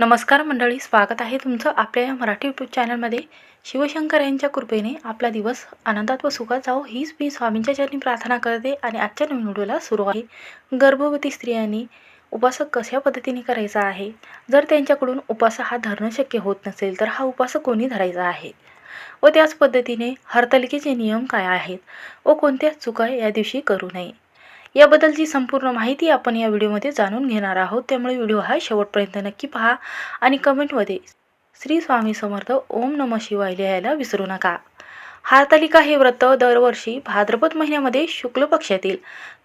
नमस्कार मंडळी स्वागत आहे तुमचं आपल्या या मराठी यूट्यूब चॅनलमध्ये. शिवशंकर यांच्या कृपेने आपला दिवस आनंदात व सुखात जाओ हीच मी स्वामींच्या चरणी प्रार्थना करते आणि आजच्या नवीन व्हिडिओला सुरू आहे. गर्भवती स्त्रियांनी उपास कशा पद्धतीने करायचा आहे? जर त्यांच्याकडून उपास हा धरणं शक्य होत नसेल तर हा उपास कोणी धरायचा आहे? व त्याच पद्धतीने हरतालिकेचे नियम काय आहेत? व कोणत्या चुका या दिवशी करू नये? याबद्दलची संपूर्ण माहिती आपण या व्हिडिओमध्ये जाणून घेणार आहोत. त्यामुळे व्हिडिओ हा शेवटपर्यंत नक्की पहा आणि कमेंटमध्ये श्री स्वामी समर्थ ओम नम शिवाय लिहायला विसरू नका. हारतालिका हे व्रत दरवर्षी भाद्रपद महिन्यामध्ये शुक्ल पक्षातील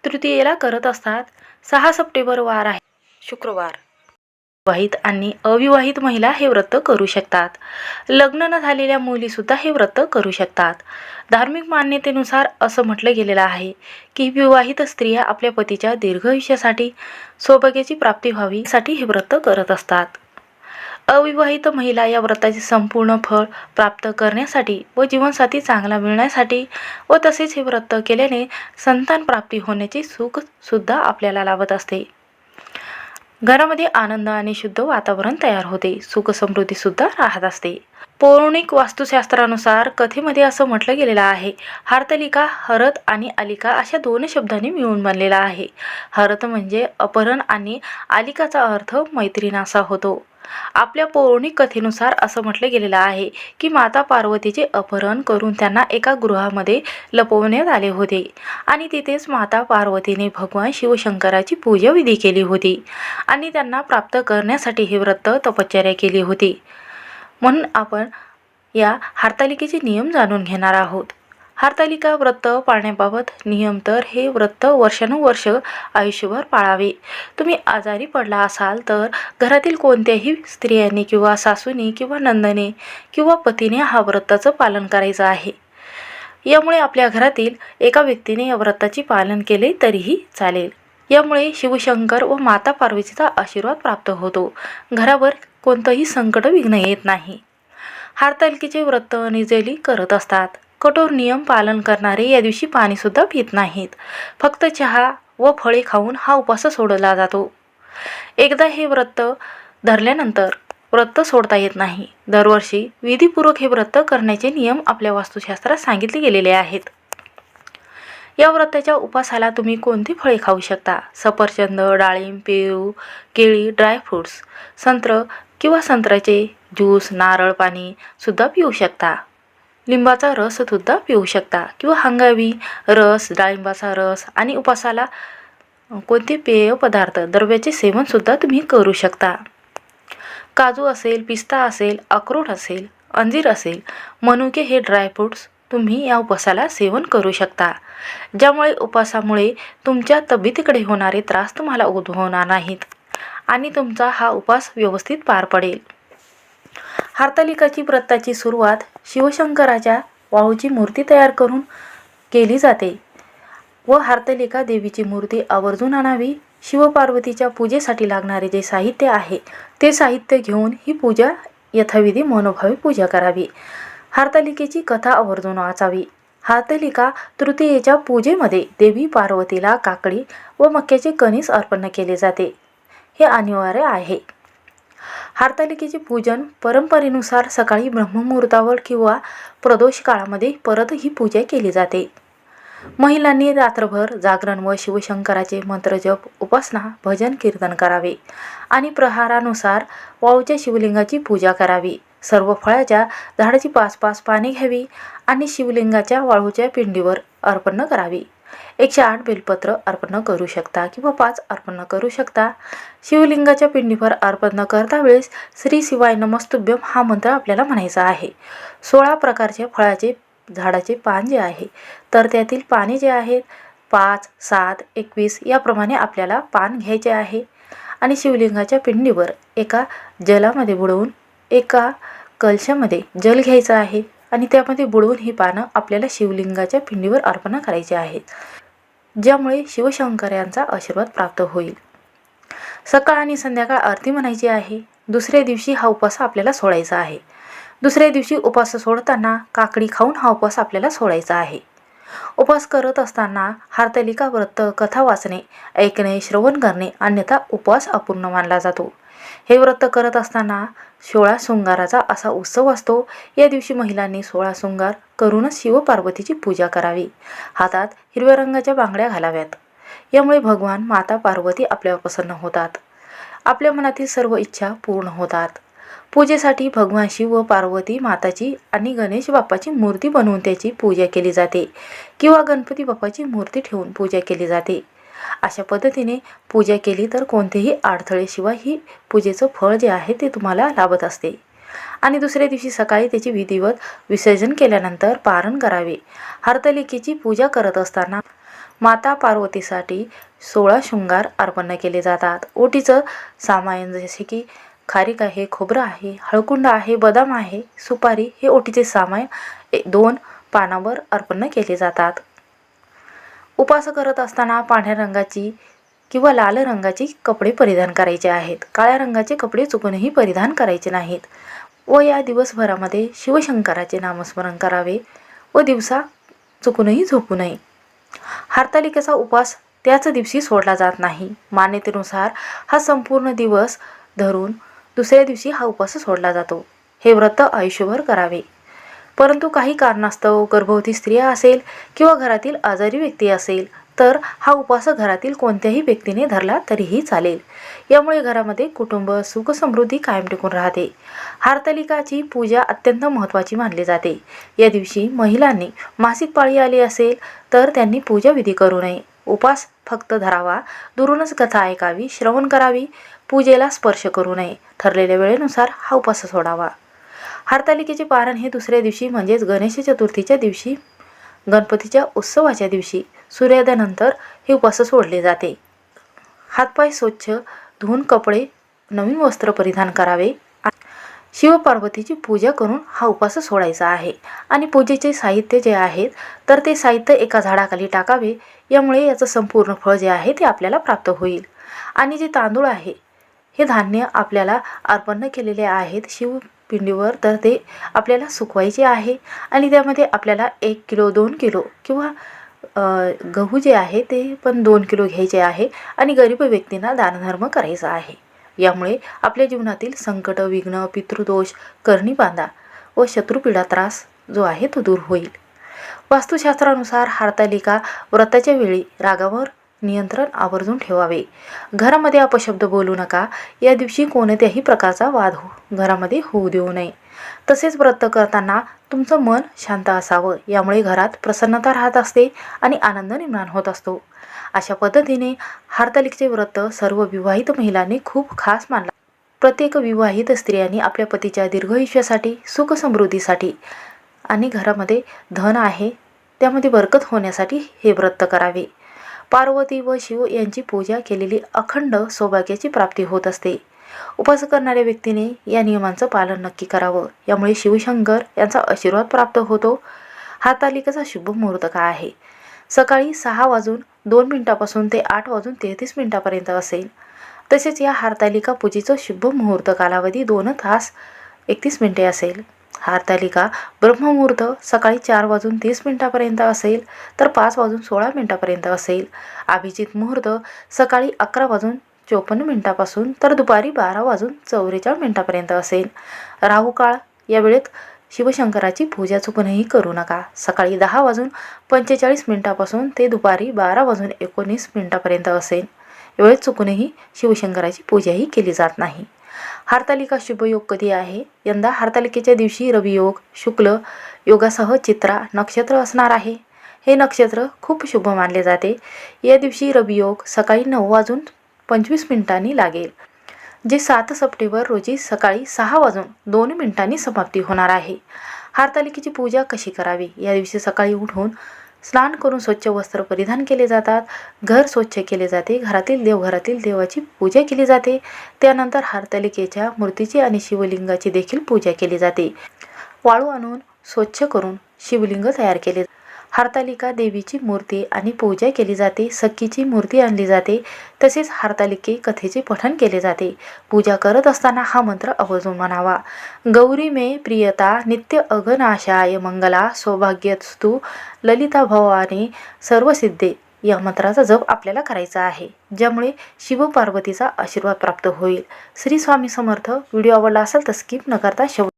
तृतीयेला करत असतात. सहा सप्टेंबर वार आहे. शुक्रवार. विवाहित आणि अविवाहित महिला हे व्रत करू शकतात. लग्न न झालेल्या मुलीसुद्धा हे व्रत करू शकतात. धार्मिक मान्यतेनुसार असं म्हटलं गेलेलं आहे की विवाहित स्त्रिया आपल्या पतीच्या दीर्घायुष्यासाठी सौभाग्याची प्राप्ती व्हावी साठी हे व्रत करत असतात. अविवाहित महिला या व्रताचे संपूर्ण फळ प्राप्त करण्यासाठी व जीवनसाथी चांगला मिळण्यासाठी व तसेच हे व्रत केल्याने संतान प्राप्ती होण्याचे सुख सुद्धा आपल्याला लाभत असते. घरामध्ये आनंद आणि शुद्ध वातावरण तयार होते. सुख समृद्धी सुद्धा राहत असते. पौराणिक वास्तुशास्त्रानुसार कथेमध्ये असं म्हटलं गेलेलं आहे हार्तलिका हरत आणि आलिका अशा दोन शब्दांनी मिळून बनलेला आहे. हरत म्हणजे अपहरण आणि आलिकाचा अर्थ मैत्रीण असा होतो. आपल्या पौराणिक कथेनुसार असं म्हटलं गेलेलं आहे की माता पार्वतीचे अपहरण करून त्यांना एका गृहामध्ये लपवण्यात आले होते. आणि तिथेच माता पार्वतीने भगवान शिवशंकराची पूजाविधी केली होती. आणि त्यांना प्राप्त करण्यासाठी हे व्रत तपश्चर्या केली होती. म्हणून आपण या हार्तालिकेचे नियम जाणून घेणार आहोत. हरतालिका व्रत पाळण्याबाबत नियम तर हे व्रत वर्षानुवर्ष आयुष्यभर पाळावे. तुम्ही आजारी पडला असाल तर घरातील कोणत्याही स्त्रियांनी किंवा सासूने किंवा नंदने किंवा पतीने हा व्रताचं पालन करायचं आहे. यामुळे आपल्या घरातील एका व्यक्तीने या व्रताचे पालन केले तरीही चालेल. यामुळे शिवशंकर व माता पार्वतीचा आशीर्वाद प्राप्त होतो. घरावर कोणतंही संकट विघ्न येत नाही. हारतालिकेचे व्रत निजेली करत असतात. कठोर नियम पालन करणारे या दिवशी पाणीसुद्धा पित नाहीत. फक्त चहा व फळे खाऊन हा उपवास सोडला जातो. एकदा हे व्रत धरल्यानंतर व्रत सोडता येत नाही. दरवर्षी विधीपूर्वक हे व्रत करण्याचे नियम आपल्या वास्तुशास्त्रात सांगितले गेलेले आहेत. या व्रताच्या उपासाला तुम्ही कोणती फळे खाऊ शकता? सफरचंद डाळिंब पेरू केळी ड्रायफ्रूट्स संत्र किंवा संत्र्याचे ज्यूस नारळ पाणी सुद्धा पिऊ शकता. लिंबाचा रससुद्धा पिऊ शकता. किंवा हंगावी रस डाळिंबाचा रस आणि उपासाला कोणते पेय पदार्थ द्रव्याचे सेवनसुद्धा तुम्ही करू शकता. काजू असेल पिस्ता असेल अक्रोड असेल अंजीर असेल मनुके हे ड्रायफ्रूट्स तुम्ही या उपासाला सेवन करू शकता. ज्यामुळे उपासामुळे तुमच्या तब्येतीकडे होणारे त्रास तुम्हाला उद्भवणार नाहीत आणि तुमचा हा उपास व्यवस्थित पार पडेल. हरतालिकाची व्रताची सुरुवात शिवशंकराच्या वाहूची मूर्ती तयार करून केली जाते व हरतालिका देवीची मूर्ती आवर्जून आणावी. शिवपार्वतीच्या पूजेसाठी लागणारे जे साहित्य आहे ते साहित्य घेऊन ही पूजा यथाविधी मनोभावी पूजा करावी. हरतालिकेची कथा आवर्जून वाचावी. हरतालिका तृतीयेच्या पूजेमध्ये देवी पार्वतीला काकडी व मक्याचे कणीस अर्पण केले जाते. हे अनिवार्य आहे. हरतालिकेचे पूजन परंपरेनुसार सकाळी ब्रह्ममुहूर्तावर किंवा प्रदोष काळामध्ये परत ही पूजा केली जाते. महिलांनी रात्रभर जागरण व शिवशंकराचे मंत्रजप उपासना भजन कीर्तन करावे आणि प्रहारानुसार वाळूच्या शिवलिंगाची पूजा करावी. सर्व फळाच्या झाडाची पाच पाच पाने घ्यावी आणि शिवलिंगाच्या वाळूच्या पिंडीवर अर्पण करावी. एकशे आठ बेलपत्र अर्पण करू शकता किंवा पाच अर्पण करू शकता. शिवलिंगाच्या पिंडीवर अर्पण करता वेळेस श्री शिवाय नमस्तुभ्यम हा मंत्र आपल्याला म्हणायचा आहे. सोळा प्रकारचे फळाचे झाडाचे पान जे आहे तर त्यातील पाने जे आहेत पाच सात एकवीस याप्रमाणे आपल्याला पान घ्यायचे आहे. आणि शिवलिंगाच्या पिंडीवर एका जलामध्ये बुडवून एका कलशामध्ये जल घ्यायचं आहे. आणि त्यामध्ये बुडवून ही पानं आपल्याला शिवलिंगाच्या पिंडीवर अर्पण करायची आहेत. ज्यामुळे शिवशंकर यांचा आशीर्वाद प्राप्त होईल. सकाळ आणि संध्याकाळ आरती म्हणायची आहे. दुसऱ्या दिवशी हा उपवास आपल्याला सोडायचा आहे. दुसऱ्या दिवशी उपवास सोडताना काकडी खाऊन हा उपवास आपल्याला सोडायचा आहे. उपवास करत असताना हारतालिका व्रत कथा वाचणे ऐकणे श्रवण करणे अन्यथा उपवास अपूर्ण मानला जातो. हे व्रत करत असताना सोळा शृंगाराचा असा उत्सव असतो. या दिवशी महिलांनी सोळा शृंगार करूनच शिवपार्वतीची पूजा करावी. हातात हिरव्या रंगाच्या बांगड्या घालाव्यात. यामुळे भगवान माता पार्वती आपल्यावर प्रसन्न होतात. आपल्या मनातील सर्व इच्छा पूर्ण होतात. पूजेसाठी भगवान शिव व पार्वती माताची आणि गणेश बाप्पाची मूर्ती बनवून त्याची पूजा केली जाते किंवा गणपती बाप्पाची मूर्ती ठेवून पूजा केली जाते. अशा पद्धतीने पूजा केली तर कोणतेही अडथळेशिवाय ही पूजेचं फळ जे आहे ते तुम्हाला लाभत असते. आणि दुसऱ्या दिवशी सकाळी त्याची विधिवत विसर्जन केल्यानंतर पारण करावे. हरतलिकेची पूजा करत असताना माता पार्वतीसाठी सोळा शृंगार अर्पण केले जातात. ओटीचं सामान जसे की खारीक आहे खोबरं आहे हळकुंड आहे बदाम आहे सुपारी हे ओटीचे सामायन दोन पानावर अर्पण केले जातात. उपास करत असताना पांढऱ्या रंगाची किंवा लाल रंगाची कपडे परिधान करायचे आहेत. काळ्या रंगाचे कपडे चुकूनही परिधान करायचे नाहीत. व या दिवसभरामध्ये शिवशंकराचे नामस्मरण करावे व दिवसा चुकूनही झोपू नये. हरतालिकेचा उपवास त्याच दिवशी सोडला जात नाही. मान्यतेनुसार हा संपूर्ण दिवस धरून दुसऱ्या दिवशी हा उपवास सोडला जातो. हे व्रत आयुष्यभर करावे. परंतु काही कारणास्तव गर्भवती स्त्रिया असेल किंवा घरातील आजारी व्यक्ती असेल तर हा उपवास घरातील कोणत्याही व्यक्तीने धरला तरीही चालेल. यामुळे घरामध्ये कुटुंब सुख समृद्धी कायम टिकून राहते. हारतालिकाची पूजा अत्यंत महत्त्वाची मानली जाते. या दिवशी महिलांनी मासिक पाळी आली असेल तर त्यांनी पूजा विधी करू नये. उपास फक्त धरावा दुरूनच कथा ऐकावी श्रवण करावी पूजेला स्पर्श करू नये. ठरलेल्या वेळेनुसार हा उपास सोडावा. हरतालिकेचे पारण हे दुसऱ्या दिवशी म्हणजेच गणेश चतुर्थीच्या दिवशी गणपतीच्या उत्सवाच्या दिवशी सूर्योदयानंतर हे उपास सोडले जाते. हातपाय स्वच्छ धुवून कपडे नवीन वस्त्र परिधान करावे. शिवपार्वतीची पूजा करून हा उपास सोडायचा आहे. आणि पूजेचे साहित्य जे आहेत तर ते साहित्य एका झाडाखाली टाकावे. यामुळे याचं संपूर्ण फळ जे आहे ते आपल्याला प्राप्त होईल. आणि जे तांदूळ आहे हे धान्य आपल्याला अर्पण केलेले आहेत शिव पिंडीवर तर ते आपल्याला सुकवायचे आहे. आणि त्यामध्ये आपल्याला एक किलो दोन किलो किंवा गहू जे आहे ते पण दोन किलो घ्यायचे आहे. आणि गरीब व्यक्तींना दानधर्म करायचा आहे. यामुळे आपल्या जीवनातील संकट विघ्न पितृदोष करणी बांधा व शत्रुपीडा त्रास जो आहे तो दूर होईल. वास्तुशास्त्रानुसार हरतालिका व्रताच्या वेळी रागावर नियंत्रण आवर्जून ठेवावे. घरामध्ये अपशब्द बोलू नका. या दिवशी कोणत्याही प्रकारचा वाद हो घरामध्ये होऊ देऊ नये. तसेच व्रत करताना तुमचं मन शांत असावं. यामुळे घरात प्रसन्नता राहत असते आणि आनंद निर्माण होत असतो. अशा पद्धतीने हारतालिकचे व्रत सर्व विवाहित महिलांनी खूप खास मानला. प्रत्येक विवाहित स्त्रियांनी आपल्या पतीच्या दीर्घायुष्यासाठी सुख समृद्धीसाठी आणि घरामध्ये धन आहे त्यामध्ये बरकत होण्यासाठी हे व्रत करावे. पार्वती व शिव यांची पूजा केलेली अखंड सौभाग्याची प्राप्ती होत असते. उपास करणाऱ्या व्यक्तीने या नियमांचं पालन नक्की करावं. यामुळे शिवशंकर यांचा आशीर्वाद प्राप्त होतो. हा तालिकेचा शुभ मुहूर्त काय आहे? सकाळी सहा वाजून दोन मिनिटापासून ते आठ वाजून तेहतीस मिनिटापर्यंत असेल. तसेच या हारतालिका पूजेचं शुभ मुहूर्त कालावधी दोन तास एकतीस मिनिटे असेल. हारतालिका ब्रह्ममुहूर्त सकाळी चार वाजून तीस मिनिटापर्यंत असेल तर पाच वाजून सोळा मिनिटापर्यंत असेल. अभिजित मुहूर्त सकाळी अकरा वाजून चोपन्न मिनिटापासून तर दुपारी बारा वाजून चौवेचाळीस मिनिटापर्यंत असेल. राहुकाळ या वेळेत शिवशंकराची पूजा चुकूनही करू नका. सकाळी दहा वाजून पंचेचाळीस मिनिटापासून ते दुपारी बारा वाजून एकोणीस मिनिटापर्यंत असेल. यावेळेस चुकूनही शिवशंकराची पूजाही केली जात नाही. हरतालिका शुभयोग कधी आहे? यंदा हरतालिकेच्या दिवशी रवियोग शुक्ल योगासह चित्रा नक्षत्र असणार आहे. हे नक्षत्र खूप शुभ मानले जाते. या दिवशी रवियोग सकाळी नऊ वाजून पंचवीस मिनिटांनी लागेल जे सात सप्टेंबर रोजी सकाळी सहा वाजून दोन मिनिटांनी समाप्ती होणार आहे. हरतालिकेची पूजा कशी करावी? या दिवशी सकाळी उठून स्नान करून स्वच्छ वस्त्र परिधान केले जातात. घर स्वच्छ केले जाते. घरातील देवघरातील देवाची पूजा केली जाते. त्यानंतर हरतालिकेच्या मूर्तीची आणि शिवलिंगाची देखील पूजा केली जाते. वाळू आणून स्वच्छ करून शिवलिंग तयार केले हरतालिका देवीची मूर्ती आणि पूजा केली जाते. सखीची मूर्ती आणली जाते. तसेच हरतालिके कथेचे पठण केले जाते. पूजा करत असताना हा मंत्र आवर्जून म्हणावा. गौरी मे प्रियता नित्य अगनाशाय मंगला सौभाग्यस्तु ललिता भवानी सर्वसिद्धे. या मंत्राचा जप आपल्याला करायचा आहे. ज्यामुळे शिवपार्वतीचा आशीर्वाद प्राप्त होईल. श्री स्वामी समर्थ. व्हिडिओ आवडला असेल तर स्किप न करता शेवट